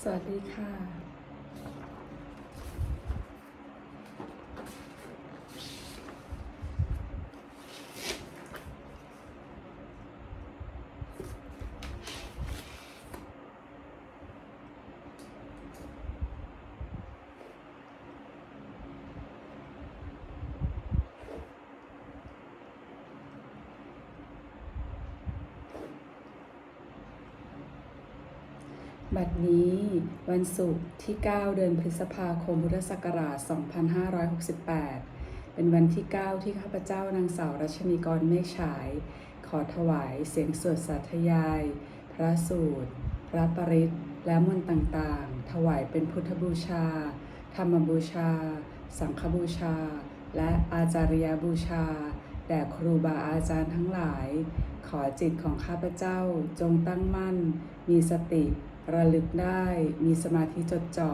สวัสดีค่ะ บัดนี้วันศุกร์ที่ 9 เดือนพฤษภาคมพุทธศักราช 2568 เป็นวันที่ 9 ที่ข้าพเจ้านางสาวรัชนีกรเมฆฉาย ขอถวายเสียงสวดสาธยาย พระสูตร พระปริตและมนต์ต่างๆ ถวายเป็นพุทธบูชา ธรรมบูชา สังฆบูชา และอาจาริยบูชา แด่ครูบาอาจารย์ทั้งหลาย ขอจิตของข้าพเจ้าจงตั้งมั่น มีสติ ระลึกได้มีสมาธิจดจ่อ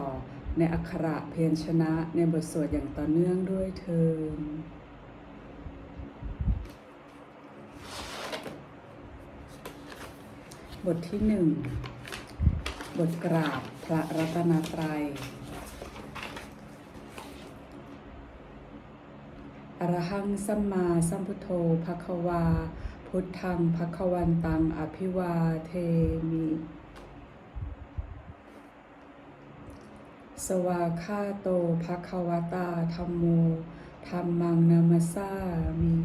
ในอักขระเพียรชนะในบทสวดอย่างต่อเนื่องด้วยเทินบทที่หนึ่งบทกราบพระรัตนตรัยอรหังสัมมาสัมพุทโธภควา พุทธังภควันตังอภิวาเทมิ สวาคาโตภควตาธรรมโมธรรมังนามาสามิ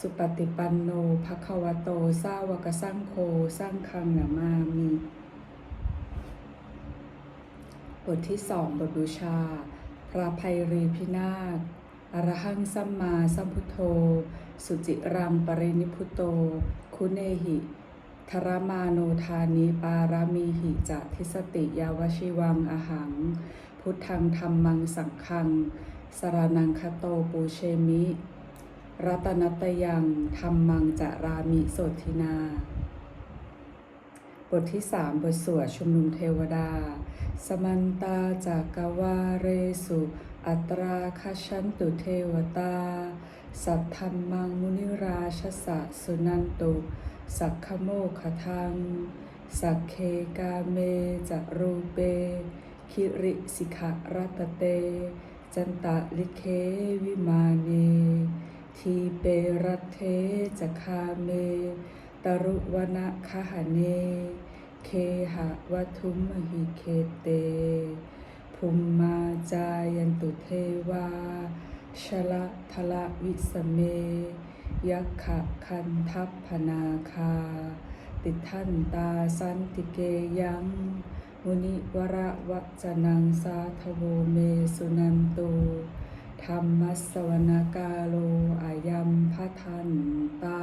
สุปฏิปันโนภควโตสาวกสังโฆสร้างคังนามามิบทที่สองบทบูชา พระภัยรีพินาศอรหังสัมมาสัมพุทโธ สุจิรังปรินิพุโต คุเนหิ ธรมาโนทานิปารามีหิจะทิสติยาวชิวังอหัง พุทธังธรรมังสังฆัง สรนังคโตปูเชมิ รัตนัตยังธรรมังจะรามิโสทินา บทที่สามบทสวดชุมนุมเทวดา สมันตาจากกวาเรสุ อัตราคชันตุเทวตา สัทธรรมังมุนิราชสะสุนันตุ สักขโมขทัง สักเคกาเมจะรูเป คิริสิขะรัตเต จันตะลิเควิมาเน ทีเปรัตเทจะคาเม ตรุวนะคหเน เคหะวัทุมหิเคเตภูมมาจายันตุเทวาชละทละวิสเม ยักขะคันทัพพนาคา ติทันตาสันติเกยังมุนิวระวจนังสาทโวเมสุนันตุธรรมสสวนกาโลอายัมพะทันตา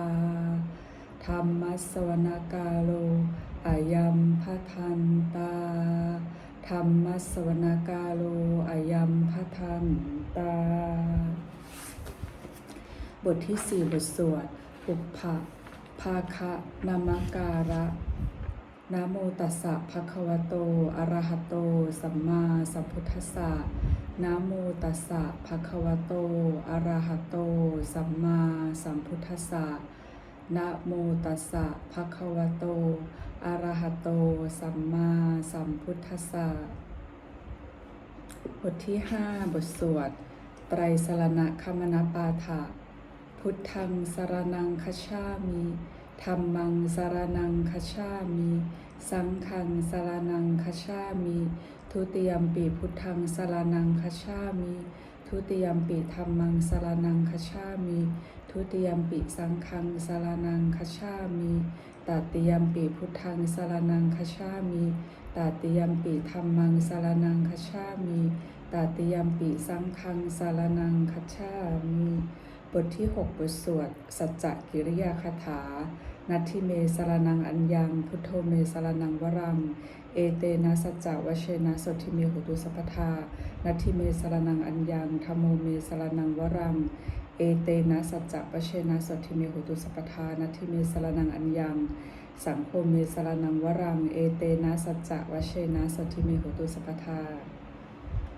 ธรรมสสวนกาโลอายัมพะทันตาธรรมสสวนกาโลอายัมพะทันตา บทที่สี่บทสวดอุปภะภาคะนามการะนะโมตัสสะภะคะวะโต อะระหะโต สัมมาสัมพุทธัสสะนะโมตัสสะภะคะวะโต อะระหะโต สัมมาสัมพุทธัสสะนะโมตัสสะภะคะวะโต อะระหะโต สัมมาสัมพุทธัสสะบทที่ห้าบทสวด ไตรสรณคมนปาฐะ พุทธังสารนังคชามิธรรมังสารนังคชามิ สังฆังสารนังคชามิ ทุติยมปีพุทธังสารนังคชามิ ทุติยมปีธรรมังสารนังคชามิ ทุติยมปีสังฆังสารนังคชามิตติยมปีพุทธังสารนังคชามิตติยมปีธรรมังสารนังคชามิตติยมปีสังฆังสารนังคชามิ บทที่ 6 บทสวด สัจจกิริยาคาถา นัตทิเมสรนังอัญญัง พุทโธเมสรนังวรัง เอเตนะสัจจวเชนะสทิเมหุตุสัพพทา นัตทิเมสรนังอัญญังธรรมโมเมสรนังวรัง เอเตนะสัจจวเชนะสทิเมหุตุสัพพทา นัตทิเมสรนังอัญญัง สังโฆเมสรนังวรัง เอเตนะสัจจวเชนะสทิเมหุตุสัพพทา